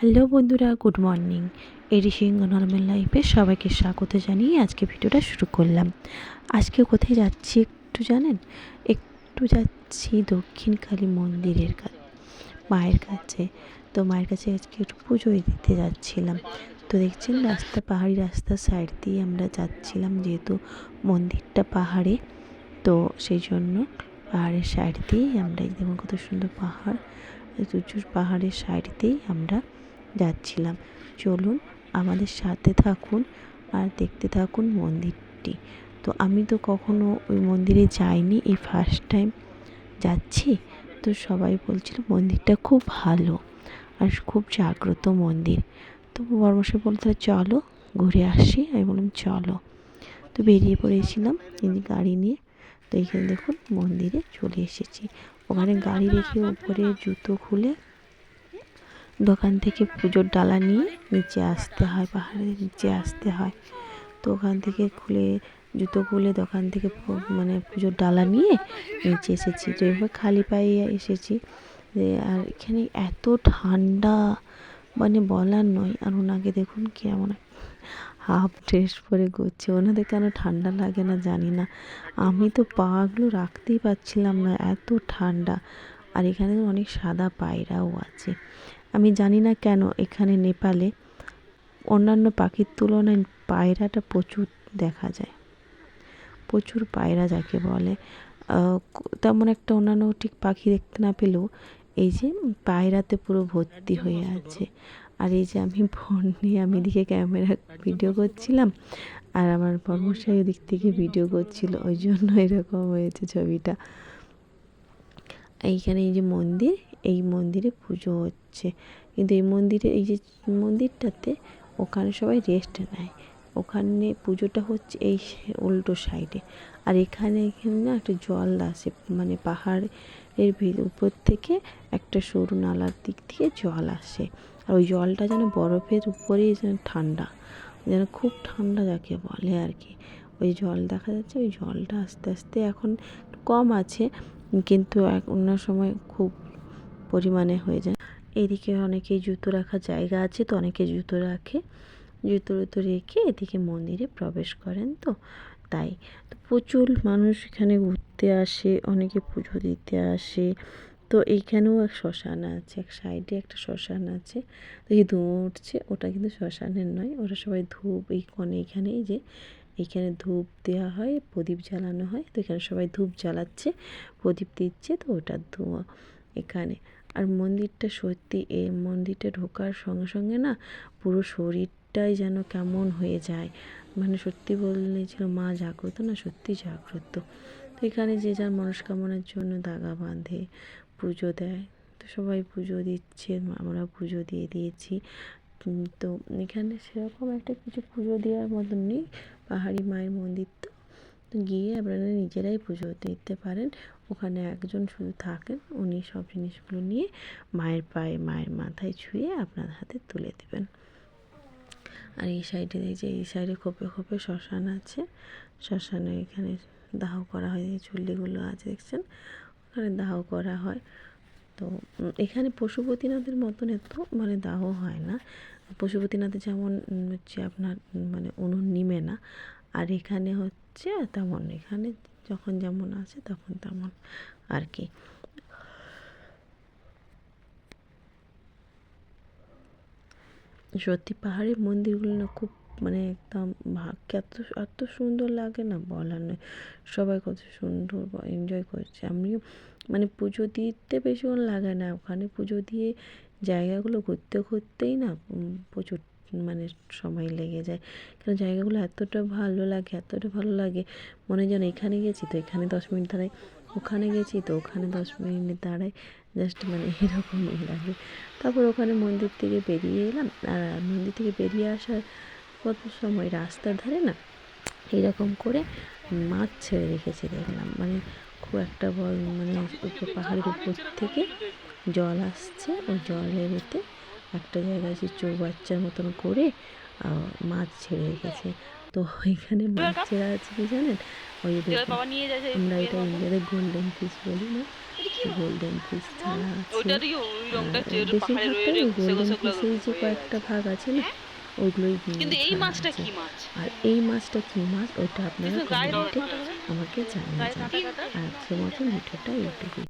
Hello বন্ধুরা, good morning. এডি সিংহ normal লাইফে সবাইকে স্বাগত জানিয়ে আজকে ভিডিওটা শুরু করলাম। আজকে কোথায় যাচ্ছি একটু জানেন? একটু যাচ্ছি দক্ষিণ কালী মন্দিরের কাছে মায়ের কাছে। তো মায়ের কাছে আজকে একটু পুজো দিতে যাচ্ছিলাম। তো দেখছেন রাস্তা, পাহাড়ি রাস্তার সাইড দিয়ে আমরা যাচ্ছিলাম যেহেতু মন্দিরটা পাহাড়ে। তো সেই জন্য পাহাড়ের সাইড দিয়েই আমরা দেখুন কত সুন্দর পাহাড় উঁচু পাহাড়ের সাইড দিয়েই আমরা যাচ্ছিলাম। চলুন আমাদের সাথে থাকুন আর দেখতে থাকুন মন্দিরটি। তো আমি তো কখনো ওই মন্দিরে যাইনি, এই ফার্স্ট টাইম যাচ্ছি। তো সবাই বলছিল মন্দিরটা খুব ভালো আর খুব জাগ্রত মন্দির। তো বর্মশাই বলতে চলো, ঘুরে আসি। আমি বললাম, চলো। তো বেরিয়ে পড়েছিলাম এই গাড়ি নিয়ে। তো এইখানে দেখুন মন্দিরে চলে এসেছি। ওখানে গাড়ি রেখে উপরে জুতো খুলে দোকান থেকে পুজোর ডালা নিয়ে নিচে আসতে হয়, পাহাড়ের নিচে আসতে হয়। তো ওখান থেকে খুলে, জুতো খুলে দোকান থেকে মানে পুজোর ডালা নিয়ে নিচে এসেছি। তো এবার খালি পায়ে এসেছি। আর এখানে এত ঠান্ডা মানে বলার নয়। আর ওনাকে দেখুন কেমন হাফ ড্রেস পরে ঘুরছে। ওনাদের কেন ঠান্ডা লাগে না জানি না। আমি তো পাগুলো রাখতেই পারছিলাম না, এত ঠান্ডা। আর এখানে অনেক সাদা পায়রাও আছে। আমি জানি না কেন এখানে নেপালে অন্যান্য পাখির তুলনায় পায়রাটা প্রচুর দেখা যায়। প্রচুর পায়রা যাকে বলে। তেমন একটা অন্যান্য ঠিক পাখি দেখতে না পেলেও এই যে পায়রাতে পুরো ভর্তি হয়ে আছে। আর এই যে আমি ফোন নিয়ে আমি এদিকে ক্যামেরা ভিডিও করছিলাম আর আমার পরমশাই ওদিক থেকে ভিডিও করছিল, ওই জন্য এরকম হয়েছে ছবিটা। এইখানে এই যে মন্দির এই মন্দিরে পুজো হচ্ছে। কিন্তু এই মন্দিরে, এই যে মন্দিরটাতে ওখানে সবাই রেস্ট নেয়। ওখানে পুজোটা হচ্ছে এই উল্টো সাইডে আর এখানে এখানে না একটা জল আসে মানে পাহাড়ের উপর থেকে একটা সরু নালার দিক থেকে জল আসে। আর ওই জলটা যেন বরফের উপরেই যেন ঠান্ডা, যেন খুব ঠান্ডা যাকে বলে আর কি। ওই জল দেখা যাচ্ছে, ওই জলটা আস্তে আস্তে এখন কম আছে। কিন্তু এক, অন্য সময় খুব পরিমাণে হয়ে যায়। এদিকে অনেকেই জুতো রাখার জায়গা আছে তো অনেকে জুতো রাখে। জুতো টুতো রেখে এদিকে মন্দিরে প্রবেশ করেন তো, তাই। তো প্রচুর মানুষ এখানে ঘুরতে আসে, অনেকে পুজো দিতে আসে। তো এইখানেও এক শ্মশান আছে, এক সাইডে একটা শ্মশান আছে। তো এই ধোঁয়া উঠছে, ওটা কিন্তু শ্মশানের নয়, ওরা সবাই ধূপ এই কনে এইখানেই যে এইখানে ধূপ দেওয়া হয়, প্রদীপ জ্বালানো হয়। তো এখানে সবাই ধূপ জ্বালাচ্ছে, প্রদীপ দিচ্ছে, তো ওটার ধোঁয়া। এখানে। আর মন্দিরটা সত্যি এই মন্দিরটা ঢোকার সঙ্গে সঙ্গে না পুরো শরীরটাই যেন কেমন হয়ে যায়। মানে সত্যি বলেছিল মা জাগ্রত না, সত্যি জাগ্রত। তো এখানে যে যার মনস্কামনার জন্য দাগা বাঁধে, পুজো দেয়। তো সবাই পুজো দিচ্ছে, আমরা পুজো দিয়ে দিয়েছি। তো এখানে সেরকম একটা কিছু পুজো দেওয়ার মতন নেই। পাহাড়ি মায়ের মন্দির তো গিয়ে আপনারা নিজেরাই পুজো দিতে পারেন। ওখানে একজন শুধু থাকেন, উনি সব জিনিসগুলো নিয়ে মায়ের পায়ে, মায়ের মাথায় ছুঁয়ে আপনার হাতে তুলে দেবেন। আর এই সাইডে এই যে, এই সাইডে খোপে খোপে শ্মশান আছে। শ্মশানে এখানে দাহ করা হয় যে চুল্লিগুলো আছে, দেখছেন? ওখানে দাহ করা হয়। তো এখানে পশুপতিনাথের মতন এত মানে দাহ হয় না। পশুপতিনাথে যেমন হচ্ছে আপনার মানে উনুন নিমে না। আর এখানে হচ্ছে তেমন এখানে যখন যেমন আছে তখন তেমন আর কি। সত্যি পাহাড়ের মন্দিরগুলো না খুব মানে একদম ভাগ্য এত এত সুন্দর লাগে না বলার নয়। সবাই কত সুন্দর এনজয় করছে। আমিও মানে পুজো দিতে বেশিক্ষণ লাগে না। ওখানে পুজো দিয়ে জায়গাগুলো ঘুরতে ঘুরতেই না প্রচুর মানে সময় লেগে যায়। কারণ জায়গাগুলো এতটা ভালো লাগে, এতটা ভালো লাগে, মনে যেন এখানে গেছি তো এখানে দশ মিনিট দাঁড়াই, ওখানে গেছি তো ওখানে দশ মিনিট দাঁড়াই জাস্ট মানে এরকমই লাগে। তারপর ওখানে মন্দির থেকে বেরিয়ে এলাম, আর মন্দির থেকে বেরিয়ে আসার কত সময়? রাস্তার ধারে না, এরকম করে মাছ ছেড়ে রেখেছে দেখলাম। মানে খুব একটা বড় মানে পাহাড়ের উপর থেকে জল আসছে, ওই জলের এতে একটা জায়গায় সে চৌবাচ্চার মতন করে মাছ ছেড়ে রেখেছে তো তো এখানে মাছেরা আছে কি জানেন? ওই আমরা এটা। ইন্ডিয়াতে গোল্ডেন ফিশ বলি না? গোল্ডেন ফিশ ছাড়া আছে। আর বেশিরভাগটাই গোল্ডেন ফিশের যে কয়েকটা ভাগ আছে না ওইগুলোই হ্যাঁ? কিন্তু এই মাছটা কি মাছ? আর এই মাছটা কি মাছ? ওইটা আপনারা কমেন্টে আমাকে জানিয়ে কাঁটা কাঁটা? মতো ভিডিওটা এইটুকুই